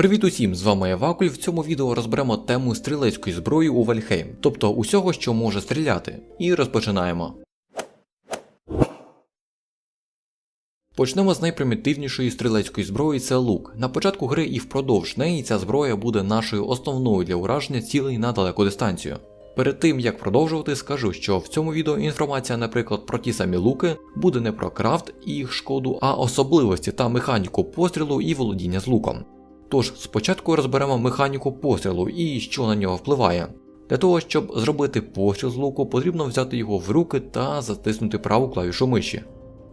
Привіт усім! З вами я Вакуль. В цьому відео розберемо тему стрілецької зброї у Вальхейм, тобто усього, що може стріляти. І розпочинаємо. Почнемо з найпримітивнішої стрілецької зброї це лук. На початку гри і впродовж неї ця зброя буде нашою основною для ураження цілей на далеку дистанцію. Перед тим як продовжувати, скажу, що в цьому відео інформація, наприклад, про ті самі луки буде не про крафт і їх шкоду, а особливості та механіку пострілу і володіння з луком. Тож спочатку розберемо механіку пострілу і що на нього впливає. Для того, щоб зробити постріл з луку, потрібно взяти його в руки та затиснути праву клавішу миші.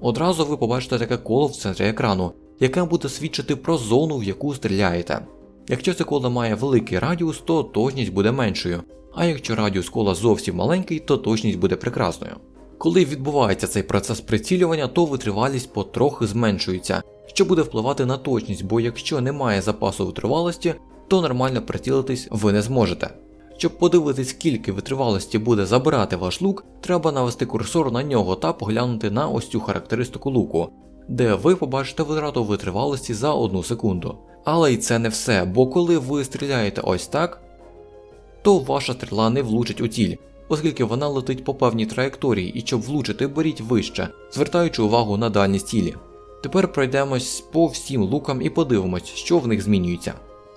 Одразу ви побачите таке коло в центрі екрану, яке буде свідчити про зону, в яку стріляєте. Якщо це коло має великий радіус, то точність буде меншою, а якщо радіус кола зовсім маленький, то точність буде прекрасною. Коли відбувається цей процес прицілювання, то витривалість потрохи зменшується, що буде впливати на точність, бо якщо немає запасу витривалості, то нормально прицілитись ви не зможете. Щоб подивитись, скільки витривалості буде забирати ваш лук, треба навести курсор на нього та поглянути на ось цю характеристику луку, де ви побачите витрату витривалості за 1 секунду. Але й це не все, бо коли ви стріляєте ось так, то ваша стріла не влучить у ціль, оскільки вона летить по певній траєкторії і щоб влучити беріть вище, звертаючи увагу на дальність цілі. Тепер пройдемось по всім лукам і подивимось, що в них змінюється.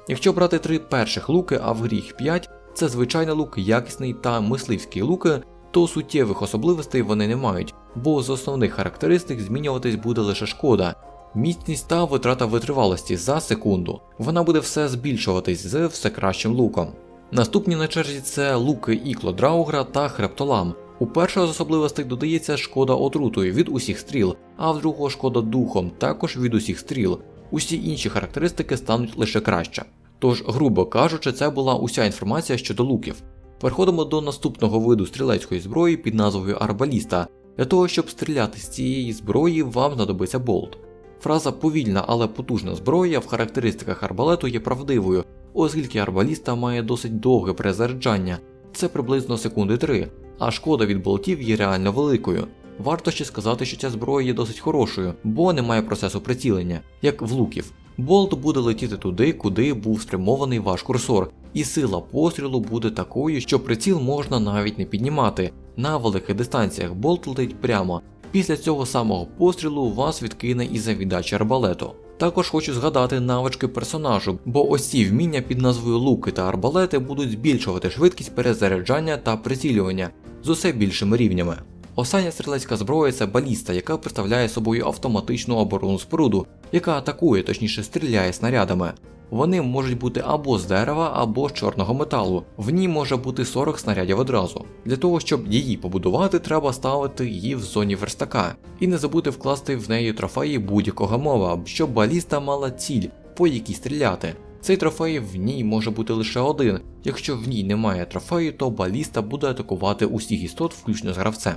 Якщо брати три перших луки, а в грі їх 5, це звичайний лук, якісний та мисливський луки, то суттєвих особливостей вони не мають, бо з основних характеристик змінюватись буде лише шкода, міцність та витрата витривалості за секунду. Вона буде все збільшуватись з все кращим луком. Наступні на черзі це луки Ікло Драугра та Хрептолам. У першого з особливостей додається шкода отрутою від усіх стріл, а в другого шкода духом також від усіх стріл. Усі інші характеристики стануть лише краще. Тож, грубо кажучи, це була уся інформація щодо луків. Переходимо до наступного виду стрілецької зброї під назвою Арбаліста. Для того, щоб стріляти з цієї зброї, вам знадобиться болт. Фраза повільна, але потужна зброя в характеристиках арбалету є правдивою, оскільки арбаліста має досить довге перезаряджання, це приблизно секунди 3, а шкода від болтів є реально великою. Варто ще сказати, що ця зброя є досить хорошою, бо немає процесу прицілення, як в луків. Болт буде летіти туди, куди був спрямований ваш курсор, і сила пострілу буде такою, що приціл можна навіть не піднімати. На великих дистанціях болт летить прямо. Після цього самого пострілу вас відкине із за віддачі арбалету. Також хочу згадати навички персонажу, бо ось ці вміння під назвою луки та арбалети будуть збільшувати швидкість перезаряджання та прицілювання з усе більшими рівнями. Остання стрілецька зброя це баліста, яка представляє собою автоматичну оборонну споруду, яка атакує, точніше стріляє снарядами. Вони можуть бути або з дерева, або з чорного металу. В ній може бути 40 снарядів одразу. Для того, щоб її побудувати, треба ставити її в зоні верстака і не забути вкласти в неї трофеї будь-якого мова, щоб баліста мала ціль, по якій стріляти. Цей трофей в ній може бути лише один. Якщо в ній немає трофею, то баліста буде атакувати усіх істот, включно з гравцем.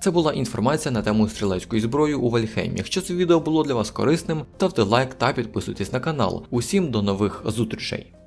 Це була інформація на тему стрілецької зброї у Вальхеймі. Якщо це відео було для вас корисним, ставте лайк та підписуйтесь на канал. Усім до нових зустрічей!